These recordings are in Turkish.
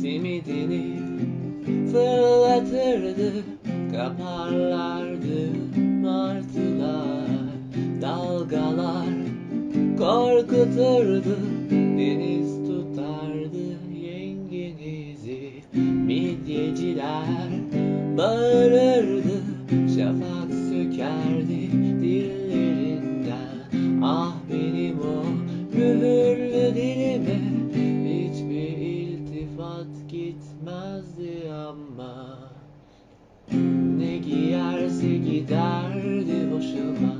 simidini fırlatırdı kaparlardı martılar. Dalgalar korkuturdu deniz tutardı yengenizi. Midyeciler bağırırdı şafak sökerdi giderdi hoşuma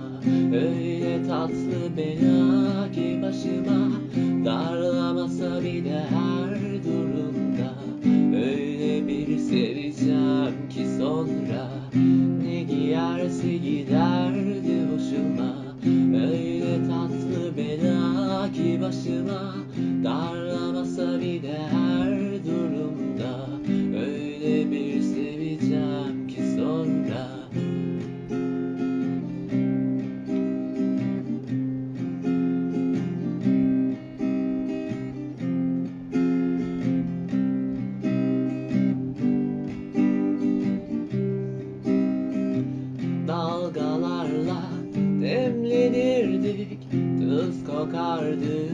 Öyle tatlı bela ki başıma. Darlamasa bir de her durumda Öyle bir seveceğim ki sonra. Ne giyerse giderdi hoşuma Öyle tatlı bela ki başıma. Darlamasa kokardı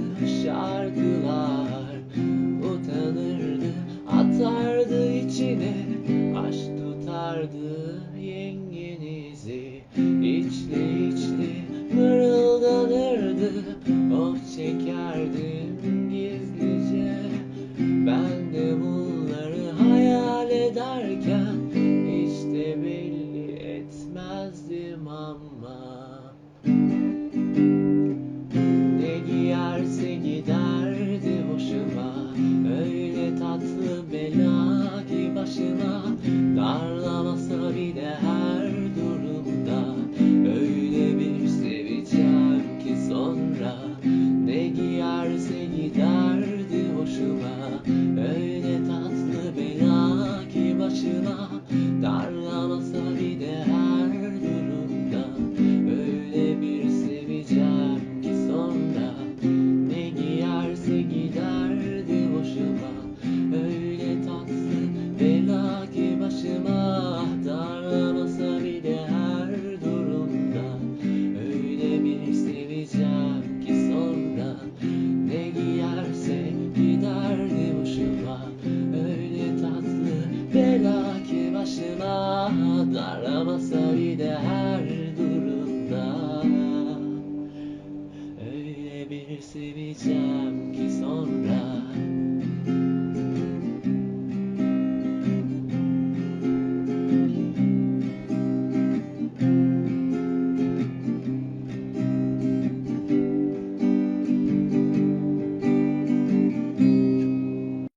şarkılar. Utanırdı atardı içine. Aşk tutardı yengenizi. İçli Darlamasa Darlamasa bir de her durumda. Öyle bir seveceğim ki sonra